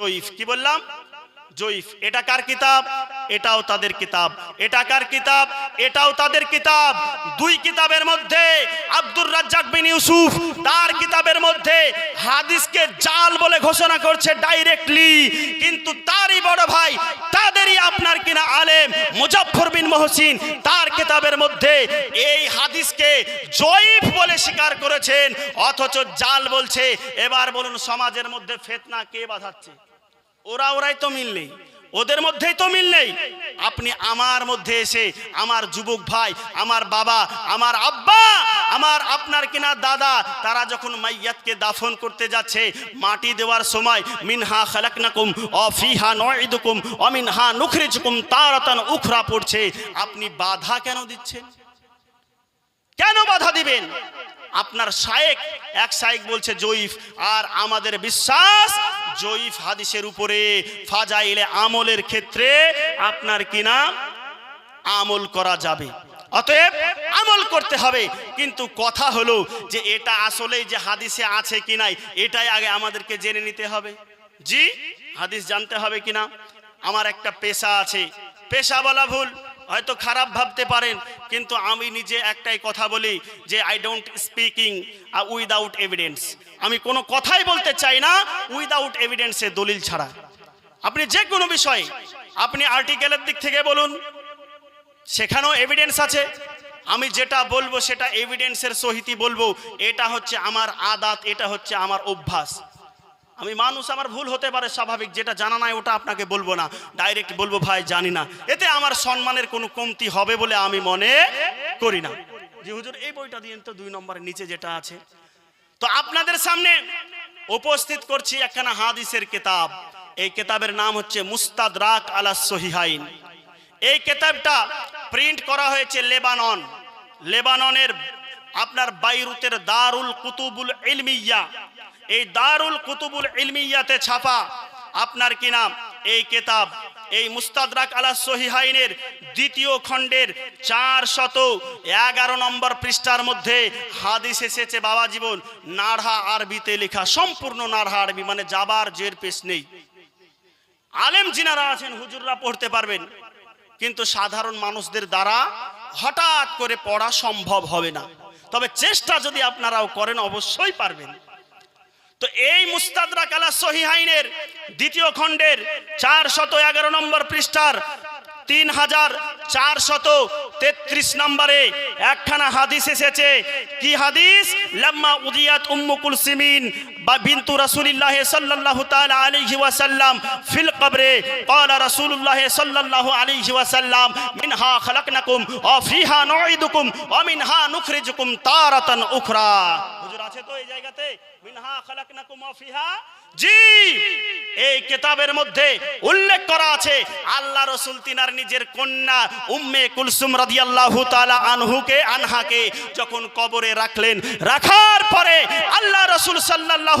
জয়ীফ, কি বললাম? জয়ীফ, এটা কার কিতাব? এটাও তাদের কিতাব। এটা কার কিতাব? এটাও তাদের কিতাব। দুই কিতাবের মধ্যে আব্দুর রাজ্জাক বিন ইউসুফ, তার কিতাবের মধ্যে হাদিসকে জাল বলে ঘোষণা করছে ডাইরেক্টলি। কিন্তু তারই বড় ভাই, তাদেরই আপনার কিনা আলেম, মুজাফফর বিন মহসিন, তার কিতাবের মধ্যে এই হাদিসকে জয়ীফ বলে স্বীকার করেছেন, অথচ জাল বলছে, এবার বলুন সমাজের মধ্যে ফেতনা কে বাঁধাচ্ছে? ওরা ওরাই তো মিল নেই। ওদের মধ্যেই তো মিল নেই। আপনি আমার মধ্যে এসে আমার যুবক ভাই, আমার বাবা, আমার আব্বা, আমার আপনার কিনা দাদা, তারা যখন মাইয়াতকে দাফন করতে যাচ্ছে, মাটি দেওয়ার সময়, মিনহা খালাকনাকুম অফিহা নয়দুকুম অমিনহা নুখরিজুকুম, তারাতান উখরা পড়ছে। আপনি বাধা কেন দিচ্ছেন? কেন বাধা দিবেন? আপনার শায়েক, এক শায়েক বলছে, জয়ীফ, আর আমাদের বিশ্বাস জয়ীফ হাদিসের উপরে ফাজাইলে আমলের ক্ষেত্রে আপনার কি কিনা আমল করা যাবে। অতএব আমল করতে হবে। কিন্তু কথা হলো যে এটা আসলেই যে হাদিসে আছে কি নাই, এটাই আগে আমাদেরকে জেনে নিতে হবে। জি, হাদিস জানতে হবে কিনা আমার একটা পেশা আছে। পেশা বলা ভুল। হয়তো খারাপ ভাবতে পারেন, কিন্তু আমি নিজে একটাই কথা বলি যে I don't speaking without evidence আমি কোনো কথাই বলতে চাই না উইদাউট এভিডেন্সে দলিল ছাড়া। আপনি যে কোনো বিষয়ে, আপনি আর্টিকেলের দিক থেকে বলুন, সেখানেও এভিডেন্স আছে। আমি যেটা বলব সেটা এভিডেন্সের সহিতই বলব। এটা হচ্ছে আমার আদাত, এটা হচ্ছে আমার অভ্যাস। আমি মানুষ, আমার ভুল হতে পারে স্বাভাবিক, যেটা জানা নাই ওটা আপনাকে বলব না। ডাইরেক্ট বলব, ভাই, জানি না। এতে আমার সম্মানের কোনো কমতি হবে বলে আমি মনে করি না। জি, হুজুর, এই বইটা দিয়ে তো দুই নম্বরের নিচে যেটা আছে। তো আপনাদের সামনে উপস্থিত করছি একখানা হাদিসের কেতাব। এই কেতাবের নাম হচ্ছে মুস্তাদ রাক আলা সহিহাইন। এই কেতাবটা প্রিন্ট করা হয়েছে লেবানন। লেবাননের আপনার বাইরুতের দারুল কুতুবুল ইলমিয়া। এই দারুল কুতুবুল ইলমিয়াতে ছাপা আপনার কি নাম? এই কেতাব, এই মুস্তাদরাক আলা সহিহাইনের দ্বিতীয় খণ্ডের চার শত এগারো নম্বর পৃষ্ঠার মধ্যে হাদিস এসেছে বাবা জীবন নাড়হা আরবিতে লেখা, সম্পূর্ণ নাড়হা আরবি মানে যাবার জের পেশ নেই। আলেম জিনারা আছেন, হুজুররা পড়তে পারবেন, কিন্তু সাধারণ মানুষদের দ্বারা হঠাৎ করে পড়া সম্ভব হবে না। তবে চেষ্টা যদি আপনারাও করেন, অবশ্যই পারবেন। তো এই মুস্তাদরা কালা সহিহাইনের দ্বিতীয় খণ্ডের চার শত এগারো নম্বর পৃষ্ঠার তিন হাজার চার শত তেত্রিশ নম্বরে একখানা হাদিস এসেছে। কি হাদিস? লাম্মা উদিয়াত উম্মুকুল কুলসিমিন বা বিন্তু রাসূলিল্লাহ সাল্লাল্লাহু তাআলা আলাইহি ওয়াসাল্লাম ফিল কবরে قال رسول الله صلى الله عليه وسلم منها خلقناكم وفيها نعيدكم ومنها نخرجكم تارة أخرى হুজুর আছে তো এই জায়গাতে মিনহা খালাকনাকুম ওয়া ফিহা জি এই কিতাবের মধ্যে উল্লেখ করা আছে আল্লাহ রসুল তিনার নিজের কন্যা উম্মে কুলসুম রাদিয়াল্লাহু তাআলা আনহুকে আনহাকে যখন কবরে রাখলেন রাখার পরে আল্লাহ রসুল সাল্লাল্লাহু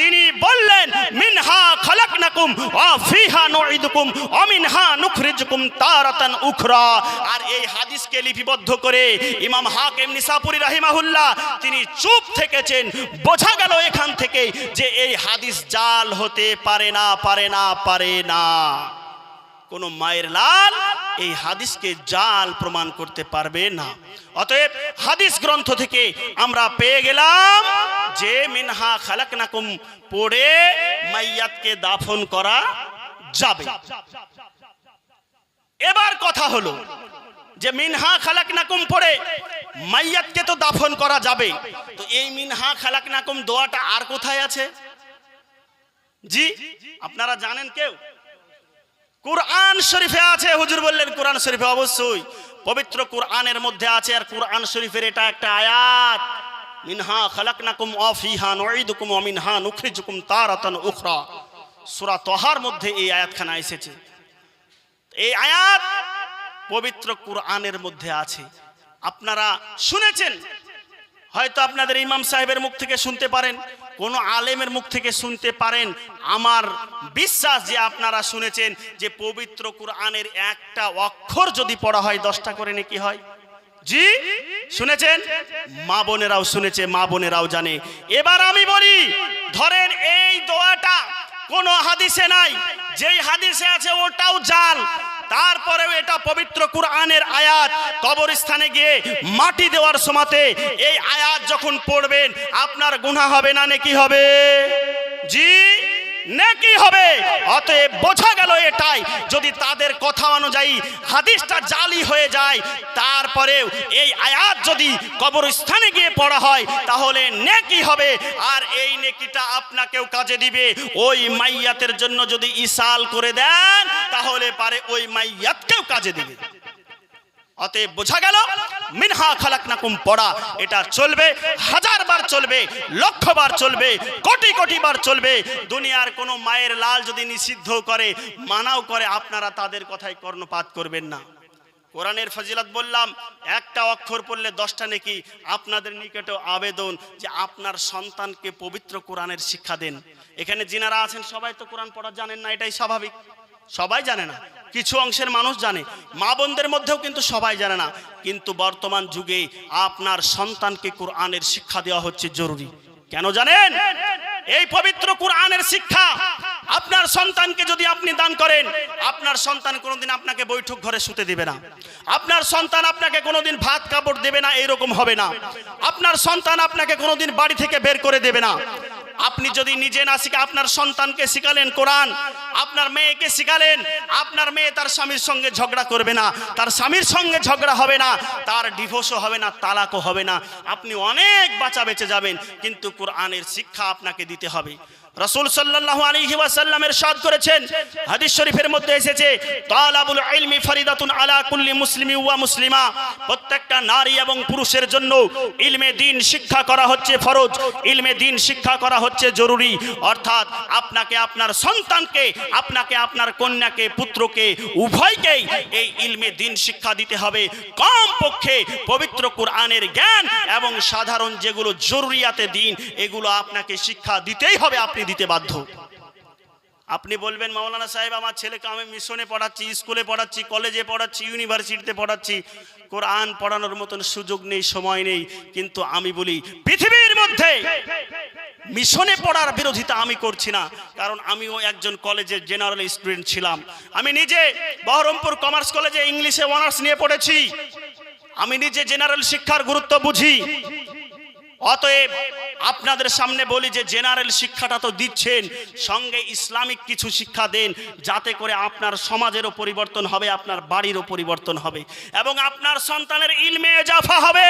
তিনি বললেন, মিনহা খালাকনাকুম ওয়া ফিহা নুঈদুকুম ওয়া মিনহা নুখরিজুকুম তারাতান উখরা। আর এই হাদিসকে লিপিবদ্ধ করে ইমাম হাকিম নিসাপুরি রাহিমাহুল্লাহ, তিনি চুপ থেকেছেন। বোঝা গেল এখান থেকে যে এই হাদিস জাল হতে পারে না পারে না পারে না। কোন মায়ের লাল এই হাদিসকে জাল প্রমাণ করতে পারবে না। অতএব হাদিস গ্রন্থ থেকে আমরা পেয়ে গেলাম যে মিনহা খালাক খালাকনাকুম, পড়ে মাইয়াতকে দাফন করা যাবে। এবার কথা হলো যে মিনহা খালাক নাকুম পড়ে মাইয়াতকে তো দাফন করা যাবে। তো এই মিনহা খালাক নাকুম দোয়াটা আর কোথায় আছে? জি, আপনারা জানেন কেউ? কোরআন শরীফে আছে, হুজুর বললেন কোরআন শরীফে অবশ্যই। পবিত্র কোরআনের মধ্যে আছে আর কোরআন শরীফের এটা একটা আয়াত। মিনহা খালাকনাকুম অফিহা নুঈদুকুম ওয়া মিনহা নুখরিজুকুম তারাতান উখরা। সূরা তহার মধ্যে এই আয়াতখানা এসেছে। এই আয়াত পবিত্র কোরআনের মধ্যে আছে। আপনারা শুনেছেন? হয়তো আপনাদের ইমাম সাহেবের মুখ থেকে শুনতে পারেন, কোনো আলেমের মুখ থেকে শুনতে পারেন। আমার বিশ্বাস যে আপনারা শুনেছেন যে পবিত্র কোরআনের একটা অক্ষর যদি পড়া হয় দশটা করে নাকি হয়? জি? শুনেছেন? মা বোনেরাও শুনেছে, মা বোনেরাও জানে। এবার আমি বলি, ধরেন এই দোয়াটা কোন হাদিসে নাই। যেই হাদিসে আছে ওটাও জাল। তারপরেও এটা পবিত্র কুরআনের আয়াত। কবরস্থানে গিয়ে মাটি দেওয়ার সময়তে এই আয়াত যখন পড়বেন, আপনার গুনাহ হবে না নাকি হবে? জি? নেকি হবে? অতএব বোঝা গেল এটাই, যদি তাদের কথা অনুযায়ী হাদিসটা জালি হয়ে যায়, তারপরেও এই আয়াত যদি কবরস্থানে গিয়ে পড়া হয়, তাহলে নেকি হবে। আর এই নেকিটা আপনাকেও কাজে দিবে। ওই মাইয়াতের জন্য যদি ইসাল করে দেন, তাহলে পারে ওই মাইয়াতকেও কাজে দিবে। অতএব বোঝা গেল, মিনহা খালাকনাকুম পড়া, এটা চলবে। বার চলবে লক্ষ বার চলবে, কোটি কোটি বার চলবে। দুনিয়ার কোনো মায়ের লাল যদি নিষিদ্ধ করে, মানাও করে, আপনারা তাদের কথায় কর্ণপাত করবেন না। কোরআনের ফজিলত বললাম, একটা অক্ষর পড়লে দশটা নাকি আপনাদের নিকটেও আবেদন যে আপনার সন্তানকে পবিত্র কোরআনের শিক্ষা দেন। এখানে যিনারা আছেন, সবাই তো কোরআন পড়া জানেন না, এটাই স্বাভাবিক। সবাই জানে না। কিছু অংশের মানুষ জানে। মা বোনদের মধ্যেও কিন্তু সবাই জানে না। কিন্তু বর্তমান যুগে আপনার সন্তানকে কোরআনের শিক্ষা দেওয়া হচ্ছে জরুরি। কেন জানেন? এই পবিত্র কোরআনের শিক্ষা আপনার সন্তানকে যদি আপনি দান করেন, আপনার সন্তান কোনোদিন আপনাকে বৈঠক ঘরে শুতে দিবে না। আপনার সন্তান আপনাকে কোনোদিন ভাত কাপড় দেবে না এরকম হবে না। আপনার সন্তান আপনাকে কোনোদিন বাড়ি থেকে বের করে দেবে না। আপনি যদি নিজে না শিখে, আপনার সন্তানকে শিখালেন কোরআন, আপনার মেয়েকে শিখালেন, আপনার মেয়ে তার স্বামীর সঙ্গে ঝগড়া করবে না, তার স্বামীর সঙ্গে ঝগড়া হবে না, তার ডিভোর্সও হবে না, তালাকও হবে না। আপনি অনেক বাঁচা বেঁচে যাবেন, কিন্তু কোরআনের শিক্ষা আপনাকে দিতে হবে। রাসূল সাল্লাল্লাহু আলাইহি ওয়াসাল্লামের সাদ করেছেন। হাদিস শরীফের মধ্যে এসেছে, তালাবুল ইলমি ফরিদাতুন আলা কুল্লি মুসলিমি ওয়া মুসলিমা। প্রত্যেকটা নারী এবং পুরুষের জন্য ইলমে দিন শিক্ষা করা হচ্ছে ফরজ। ইলমে দিন শিক্ষা করা হচ্ছে জরুরি। অর্থাৎ আপনাকে আপনার সন্তানকে, আপনাকে আপনার কন্যাকে, পুত্রকে, উভয়কেই এই ইলমে দিন শিক্ষা দিতে হবে। কম পক্ষে পবিত্র কোরআনের জ্ঞান এবং সাধারণ যেগুলো জরুরিয়াতে দিন, এগুলো আপনাকে শিক্ষা দিতেই হবে আপনি দিতে বাধ্য। আপনি বলবেন, মাওলানা সাহেব, আমার ছেলেকে আমি মিশনে পড়াচ্ছি, স্কুলে পড়াচ্ছি, কলেজে পড়াচ্ছি, ইউনিভার্সিটিতে পড়াচ্ছি। কোরআন পড়ানোর মতন সুযোগ নেই, সময় নেই। কিন্তু আমি বলি, পৃথিবীর মধ্যে মিশনে পড়ার বিরোধিতা আমি করছি না। কারণ আমিও একজন কলেজের জেনারেল স্টুডেন্ট ছিলাম। আমি নিজে বহরমপুর কমার্স কলেজে ইংলিশে অনার্স নিয়ে পড়েছি। আমি নিজে জেনারেল শিক্ষার গুরুত্ব বুঝি। অতএব আপনাদের সামনে বলি যে জেনারেল শিক্ষাটা তো দিচ্ছেন, সঙ্গে ইসলামিক কিছু শিক্ষা দেন, যাতে করে আপনার সমাজেরও পরিবর্তন হবে, আপনার বাড়িরও পরিবর্তন হবে এবং আপনার সন্তানের ইলমে জাফা হবে।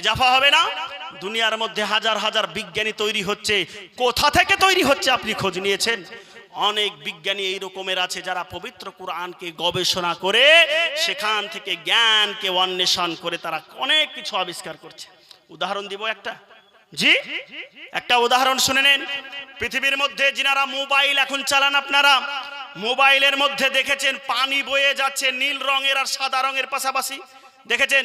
এজাফা হবে না? দুনিয়ার মধ্যে হাজার হাজার বিজ্ঞানী তৈরি হচ্ছে। কোথা থেকে তৈরি হচ্ছে আপনি খোঁজ নিয়েছেন? অনেক বিজ্ঞানী এই রকমের আছে যারা পবিত্র কোরআনকে গবেষণা করে, সেখান থেকে জ্ঞানকে অন্বেষণ করে তারা অনেক কিছু আবিষ্কার করছে। উদাহরণ দিব একটা। জি? একটা উদাহরণ শুনে নেন। পৃথিবীর মধ্যে যিনারা মোবাইল এখন চালান আপনারা, মোবাইলের মধ্যে দেখেছেন পানি বয়ে যাচ্ছে নীল রঙের আর সাদা রঙের পাশাপাশি। দেখেছেন?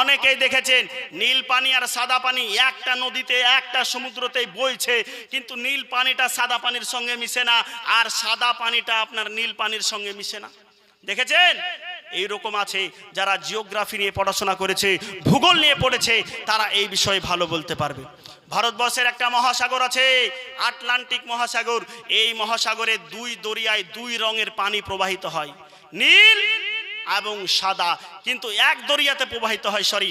অনেকেই দেখেছেন নীল পানি আর সাদা পানি একটা নদীতে, একটা সমুদ্রতেই বইছে, কিন্তু নীল পানিটা সাদা পানির সঙ্গে মিশে না, আর সাদা পানিটা আপনার নীল পানির সঙ্গে মিশে না। দেখেছেন? এই রকম আছে, যারা জিওগ্রাফি নিয়ে পড়াশোনা করেছে, ভূগোল নিয়ে পড়েছে, তারা এই বিষয়ে ভালো বলতে পারবে। ভারতবর্ষের একটা মহাসাগর আছে, আটলান্টিক মহাসাগর। এই মহাসাগরে দুই দরিয়ায় দুই রঙের পানি প্রবাহিত হয়। নীল এবং সাদা, কিন্তু এক দরিয়াতে প্রবাহিত হয় সরি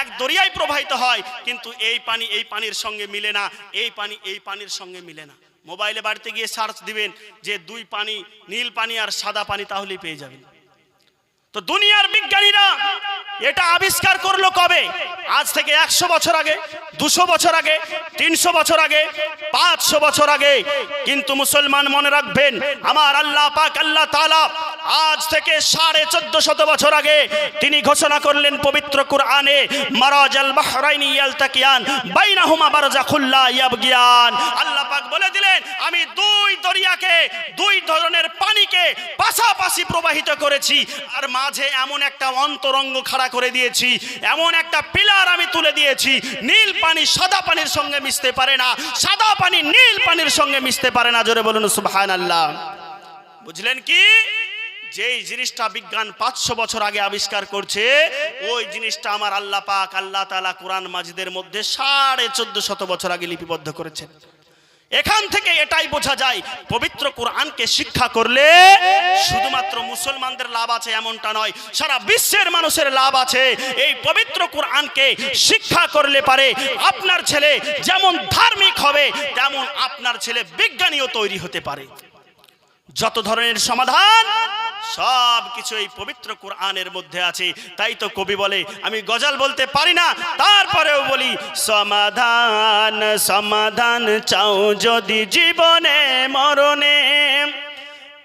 এক দরিয়ায় প্রবাহিত হয়, কিন্তু এই পানি এই পানির সঙ্গে মিলে না, এই পানি এই পানির সঙ্গে মিলে না। মোবাইলে বাড়িতে গিয়ে সার্চ দিবেন যে দুই পানি, নীল পানি আর সাদা পানি, তাহলেই পেয়ে যাবেন। তো দুনিয়ার বিজ্ঞানীরা এটা আবিষ্কার করল কবে? আজ থেকে একশো বছর আগে, দুশো বছর আগে, তিনশো বছর আগে, পাঁচশো বছর আগে। কিন্তু মুসলমান মনে রাখবেন, আমার আল্লাহ পাক, আল্লাহ তালা আজ থেকে সাড়ে চোদ্দ শত বছর আগে তিনি ঘোষণা করলেন পবিত্র কুরআনে, মারাজ আল বাহরাইনি ইয়ালতাকিয়ান বাইনাহুমা বারজাখুল্লা ইয়াবগিয়ান। আল্লাহ পাক বলে দিলেন, আমি দুই দরিয়াকে, দুই ধরনের পানিকে পাশাপাশি প্রবাহিত করেছি, আর মাঝে এমন একটা অন্তরঙ্গ খাড়া করে দিয়েছি, এমন একটা পিলার আমি তুলে দিয়েছি, নীল পানি সাদা পানির সঙ্গে মিশতে পারে না, সাদা পানি নীল পানির সঙ্গে মিশতে পারে না, জোরে বলুন সুবহানাল্লাহ। বুঝলেন কি? যেই জিনিসটা বিজ্ঞান পাঁচশো বছর আগে আবিষ্কার করছে, ওই জিনিসটা আমার আল্লাহ পাক, আল্লাহ তালা কোরআন মাজিদের মধ্যে সাড়ে চোদ্দ শত বছর আগে লিপিবদ্ধ করেছেন। এখান থেকে এটাই বোঝা যায়, পবিত্র কোরআনকে শিক্ষা করলে শুধুমাত্র মুসলমানদের লাভ আছে এমনটা নয়, সারা বিশ্বের মানুষের লাভ আছে। এই পবিত্র কোরআনকে শিক্ষা করলে পারে আপনার ছেলে যেমন ধার্মিক হবে, তেমন আপনার ছেলে বিজ্ঞানীও তৈরি হতে পারে। যত ধরনের সমাধান সব কিছু এই পবিত্র কোরআনের মধ্যে আছে। তাই তো কবি বলে, আমি গজাল বলতে পারি না, তারপরেও বলি, সমাধান সমাধান চাও যদি জীবনে মরণে।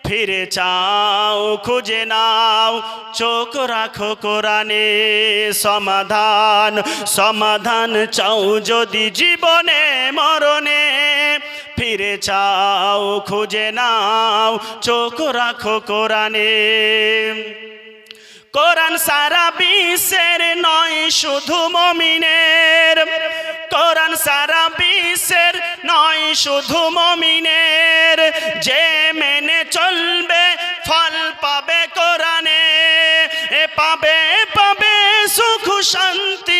ফিরে চাও, খুঁজে নাও, চোখ রাখো কোরআনে। সমাধান সমাধান চাও যদি জীবনে মরণে। ফিরে চাও, খুঁজে নাও, চোখ রাখো কোরআনে। কোরআন সারা বিশ্বের নয়, শুধু মমিনের। কোরআন সারা বিশ্বের নয়, শুধু মমিনের। যে মেনে চলবে, ফল পাবে কোরআনে। পাবে পাবে সুখ শান্তি।